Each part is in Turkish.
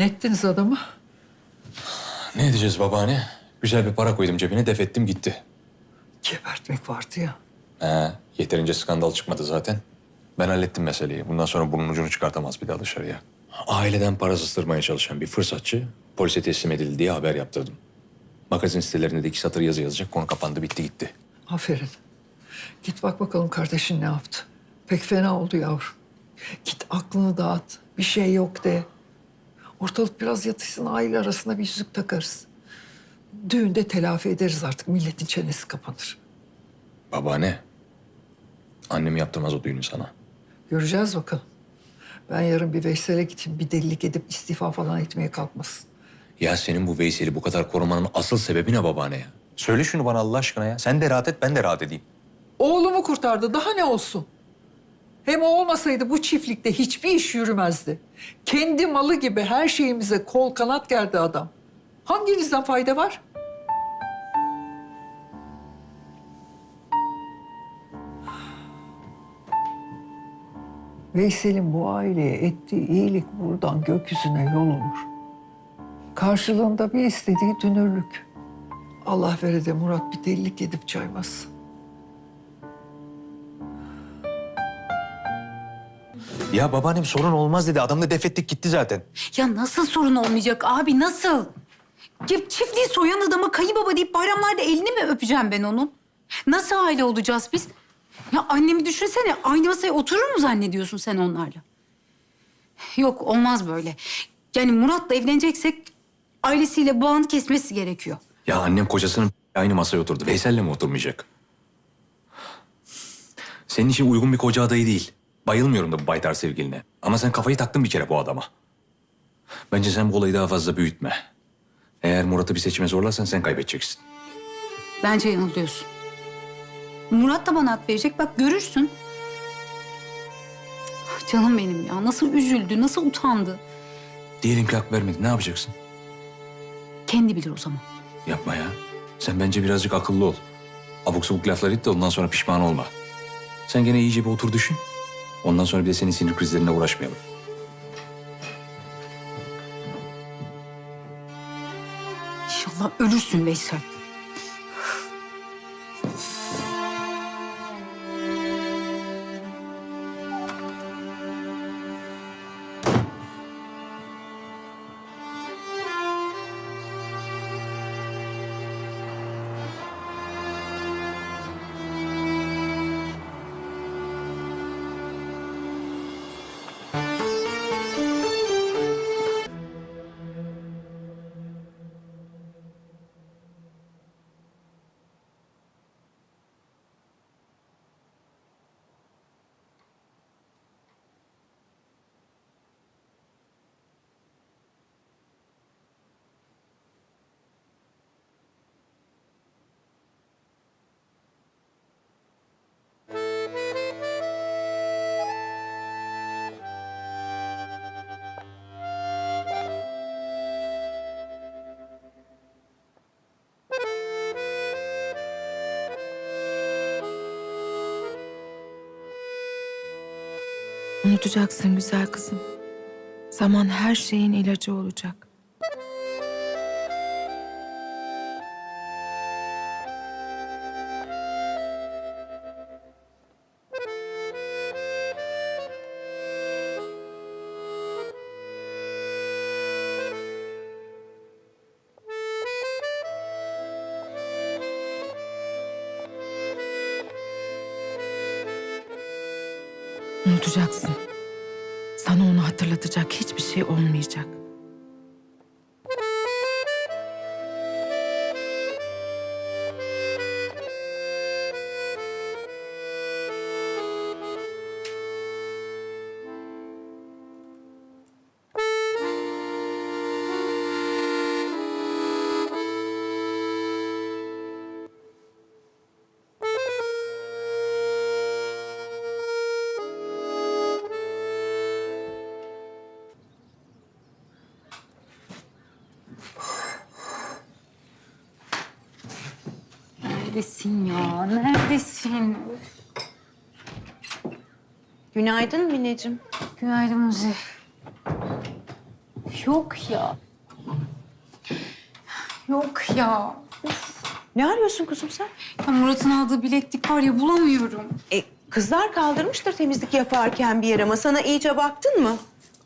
Ne ettiniz adamı? Ne edeceğiz babaanne? Güzel bir para koydum cebine, def ettim gitti. Gebertmek vardı ya. He, yeterince skandal çıkmadı zaten. Ben hallettim meseleyi. Bundan sonra bunun ucunu çıkartamaz bir daha dışarıya. Aileden para sızdırmaya çalışan bir fırsatçı polise teslim edildi diye haber yaptırdım. Magazin sitelerinde de iki satır yazı yazacak. Konu kapandı, bitti gitti. Aferin. Git bak bakalım kardeşin ne yaptı. Pek fena oldu yavrum. Git aklını dağıt. Bir şey yok de. Ortalık biraz yatışsın aile arasında bir yüzük takarız. Düğünde telafi ederiz artık. Milletin çenesi kapanır. Babaanne. Annem yaptırmaz o düğünü sana. Göreceğiz bakalım. Ben yarın bir Veysel'e gideyim. Bir delilik edip istifa falan etmeye kalkmasın. Ya senin bu Veysel'i bu kadar korumanın asıl sebebi ne babaanne ya? Söyle şunu bana Allah aşkına ya. Sen de rahat et ben de rahat edeyim. Oğlumu kurtardı. Daha ne olsun? Hem o olmasaydı bu çiftlikte hiçbir iş yürümezdi. Kendi malı gibi her şeyimize kol kanat gerdi adam. Hanginizden fayda var? Veysel'in bu aileye ettiği iyilik buradan gökyüzüne yol olur. Karşılığında bir istediği dünürlük. Allah vere de Murat bir delilik edip caymazsın. Ya babaannem sorun olmaz dedi. Adam da defettik gitti zaten. Ya nasıl sorun olmayacak abi nasıl? Ya çiftliği soyan adama kayınbaba deyip bayramlarda elini mi öpeceğim ben onun? Nasıl aile olacağız biz? Ya annemi düşünsene aynı masaya oturur mu zannediyorsun sen onlarla? Yok olmaz böyle. Yani Murat'la evleneceksek ailesiyle bağını kesmesi gerekiyor. Ya annem kocasının aynı masaya oturdu. Veysel'le mi oturmayacak? Senin için uygun bir koca adayı değil. Bayılmıyorum da bu baytar sevgiline. Ama sen kafayı taktın bir kere bu adama. Bence sen bu olayı daha fazla büyütme. Eğer Murat'ı bir seçime zorlarsan sen kaybedeceksin. Bence yanılıyorsun. Murat da bana hak verecek bak görürsün. Ah, Canım benim ya nasıl üzüldü, nasıl utandı. Diyelim ki hak vermedi. Ne yapacaksın? Kendi bilir o zaman. Yapma ya. Sen bence birazcık akıllı ol. Abuk sabuk laflar et de ondan sonra pişman olma. Sen gene iyice bir otur düşün. Ondan sonra bir de senin sinir krizlerine uğraşmayalım. İnşallah ölürsün Veysel. Unutacaksın güzel kızım. Zaman her şeyin ilacı olacak. Unutacaksın. Sana onu hatırlatacak hiçbir şey olmayacak. Neredesin ya? Neredesin? Günaydın Mineciğim. Günaydın Muzi. Yok ya. Yok ya. Ne arıyorsun kuzum sen? Ya Murat'ın aldığı bileklik var ya bulamıyorum. E, kızlar kaldırmıştır temizlik yaparken bir yere ama sana iyice baktın mı?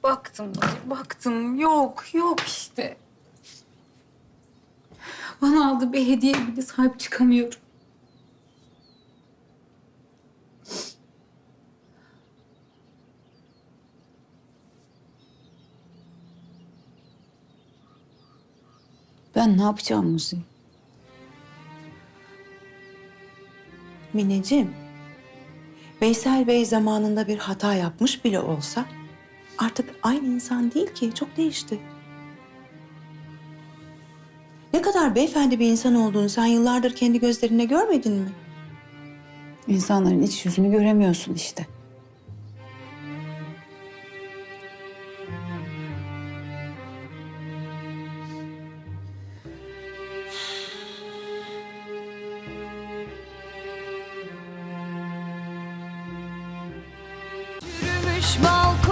Baktım, baktım. Yok, yok işte. Bana aldığı bir hediye bile sahip çıkamıyorum. Ben ne yapacağım Muzi? Mineciğim, Veysel Bey zamanında bir hata yapmış bile olsa artık aynı insan değil ki, çok değişti. Ne kadar beyefendi bir insan olduğunu sen yıllardır kendi gözlerine görmedin mi? İnsanların iç yüzünü göremiyorsun işte. Yürümüş balkon